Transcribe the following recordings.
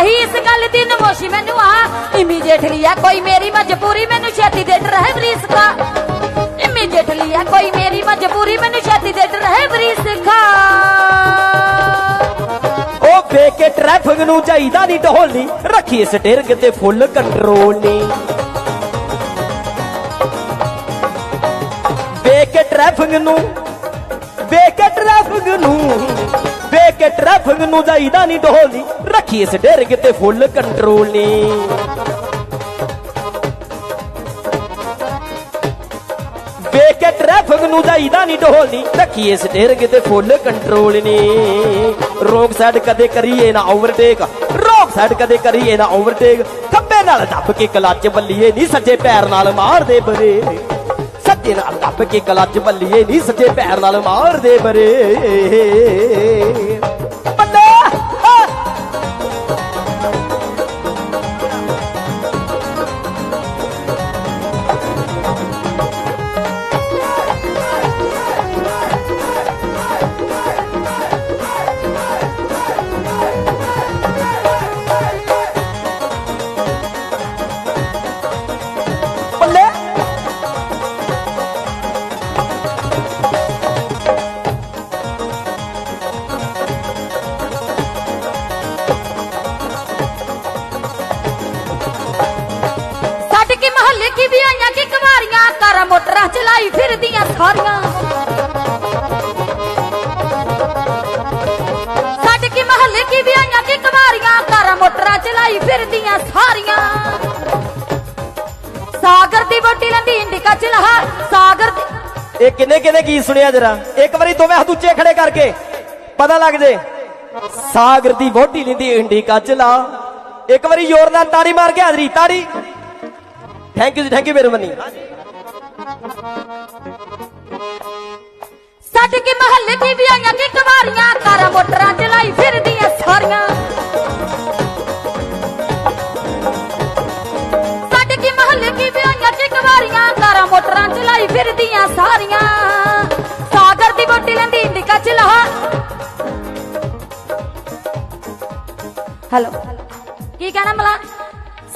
ਰਹੀ ਇਸ ਗੱਲ ਦੀ ਨਮੋਸ਼ੀ ਮੈਨੂੰ ਆਹ ਇਮੀਡੀਏਟਲੀ ਆ, ਕੋਈ ਮੇਰੀ ਮਜਬੂਰੀ ਮੈਨੂੰ ਛੇਤੀ ਦੇ ਡਰਾਈਵਰੀ ਸਿਖਾ ਇਮੀਡੀਏਟਲੀ ਆ, ਕੋਈ ਮੇਰੀ ਮਜਬੂਰੀ ਮੈਨੂੰ ਛੇਤੀ ਦੇ ਡਰਾਈਵਰੀ ਸਿਖਾ ਉਹ ਵੇਖ ਟ੍ਰੈਫਿਕ ਨੂੰ ਚਾਹੀਦਾ ਨਹੀਂ ਢੋਲਣੀ ਰੱਖੀ ਸਟਿਰਗ ਤੇ ਫੁੱਲ ਕੰਟਰੋਲ ਨਹੀਂ ਵੇਖ ਕੇ ਟ੍ਰੈਫਿਕ ਨੂੰ, ਵੇਖ ਟ੍ਰੈਫਿਕ ਨੂੰ। ਵੇਖ ਕੇ ਟ੍ਰੈਫਿਕ ਨੂੰ ਜਾਈਦਾ ਨਹੀਂ ਢੋਲਣੀ ਰੱਖੀ ਸਟੀਅਰਿੰਗ ਤੇ ਫੁੱਲ ਕੰਟਰੋਲ ਨਹੀਂ ਵੇਖ ਕੇ ਟ੍ਰੈਫਿਕ ਨੂੰ ਜਾਈਦਾ ਨਹੀਂ ਢੋਲਣੀ ਰੱਖੀਏ ਸਟੀਅਰਿੰਗ ਤੇ ਫੁੱਲ ਕੰਟਰੋਲ ਨੇ। ਰੋਕ ਸਾਈਡ ਕਦੇ ਕਰੀਏ ਨਾ ਓਵਰਟੇਕ ਰੋਕ ਸਾਈਡ ਕਦੇ ਕਰੀਏ ਨਾ ਓਵਰਟੇਕ ਖੱਬੇ ਨਾਲ ਦੱਬ ਕੇ ਕਲੱਚ ਬੱਲੀਏ ਨਹੀਂ ਸੱਜੇ ਪੈਰ ਨਾਲ ਮਾਰਦੇ ਬਰੇ। ਸੱਜੇ ਨਾਲ ਦੱਬ ਕੇ ਕਲੱਚ ਬੱਲੀਏ ਨਹੀਂ ਸੱਜੇ ਪੈਰ ਨਾਲ ਮਾਰਦੇ ਬਰੇ। ਕੀ ਵੀ ਆਈਆਂ ਕਿ ਕੁਮਾਰੀਆਂ? ਕਾਰ ਮੋਟਰਾਂ ਚਲਾਈ ਫਿਰਦੀਆਂ ਸਾਰੀਆਂ। ਛੱਡ ਕੇ ਮਹੱਲੇ ਕੀ ਵੀ ਆਈਆਂ ਕਿ ਕੁਮਾਰੀਆਂ? ਕਾਰ ਮੋਟਰਾਂ ਚਲਾਈ ਫਿਰਦੀਆਂ ਸਾਰੀਆਂ। ਸਾਗਰ ਦੀ ਵੋਟੀ ਲੰਦੀ ਇੰਡਿਕਾ ਚਲਾ ਸਾਗਰ ਦੀ ਇਹ ਕਿੰਨੇ ਕਿੰਨੇ ਕੀ ਸੁਣਿਆ ਜਰਾ? ਇੱਕ ਵਾਰੀ ਦੋਵੇਂ ਹੱਥ ਉੱਚੇ ਖੜੇ ਕਰਕੇ। ਪਤਾ ਲੱਗ ਜੇ। ਸਾਗਰ ਦੀ ਵੋਟੀ ਲਿੰਦੀ ਇੰਡੀ ਚਲਾ ਇੱਕ ਵਾਰੀ ਜ਼ੋਰ ਨਾਲ ਤਾੜੀ ਮਾਰ ਕੇ ਹਾਜ਼ਰੀ, ਤਾੜੀ। Thank you ji thank you ਮਿਹਰਬਾਨੀ ਛੱਡ ਕੇ ਮਹੱਲੇ ਕੀ ਵੀ ਆਈਆਂ ਕਿ ਕੁਮਾਰੀਆਂ ਕਾਰ, ਮੋਟਰਾਂ ਚਲਾਈ ਫਿਰਦੀਆਂ ਸਾਰੀਆਂ। ਛੱਡ ਕੇ ਮਹੱਲੇ ਕੀ ਵੀ ਆਈਆਂ ਕਿ ਕੁਮਾਰੀਆਂ ਕਾਰ, ਮੋਟਰਾਂ ਚਲਾਈ ਫਿਰਦੀਆਂ ਸਾਰੀਆਂ। ਸਾਗਰ ਦੀ ਬੋਟੀ ਲੈਂਦੀ ਇੰਡਿਕਾ ਚਲਾ ਹੈਲੋ ਕੀ ਕਹਿਣਾ ਮਲਾ?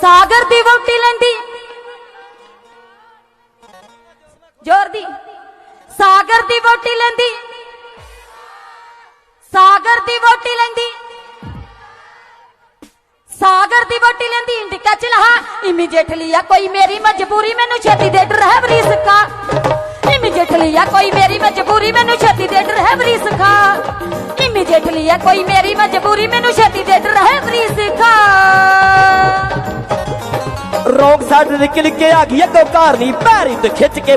ਸਾਗਰ ਦੀ ਬੋਟੀ ਲੈਂਦੀ ਜ਼ੋਰ ਦੀ। ਸਾਗਰ ਦੀ ਵੋਟੀ ਲੈਂਦੀ। ਸਾਗਰ ਦੀ ਵੋਟੀ ਲੈਂਦੀ। ਸਾਗਰ ਦੀ ਵੋਟੀ ਲੈਂਦੀ। ਇੰਡਿਕਾ ਚਲਾ ਇਮੀਡੀਏਟਲੀ ਆ ਕੋਈ ਮੇਰੀ ਮਜਬੂਰੀ, ਮੈਨੂੰ ਛੇਤੀ ਦੇ ਡਰਾਈਵਰੀ ਸਿਖਾ ਇਮੀਡੀਏਟਲੀ ਆ ਕੋਈ ਮੇਰੀ ਮਜਬੂਰੀ, ਮੈਨੂੰ ਛੇਤੀ ਦੇ ਡਰਾਈਵਰੀ ਸਿਖਾ ਇਮੀਡੀਏਟਲੀ ਆ ਕੋਈ ਮੇਰੀ ਮਜਬੂਰੀ, ਮੈਨੂੰ ਛੇਤੀ ਦੇ ਡਰਾਈਵਰੀ ਸਿਖਾ ਰੋਗ ਸਾਡੇ ਨਿਕਲ ਕੇ ਆ ਗਈ ਅੱਗੋਂ ਕਾਰ ਨਹੀਂ, ਪੈਰੀ ਤੇ ਖਿੱਚ ਕੇ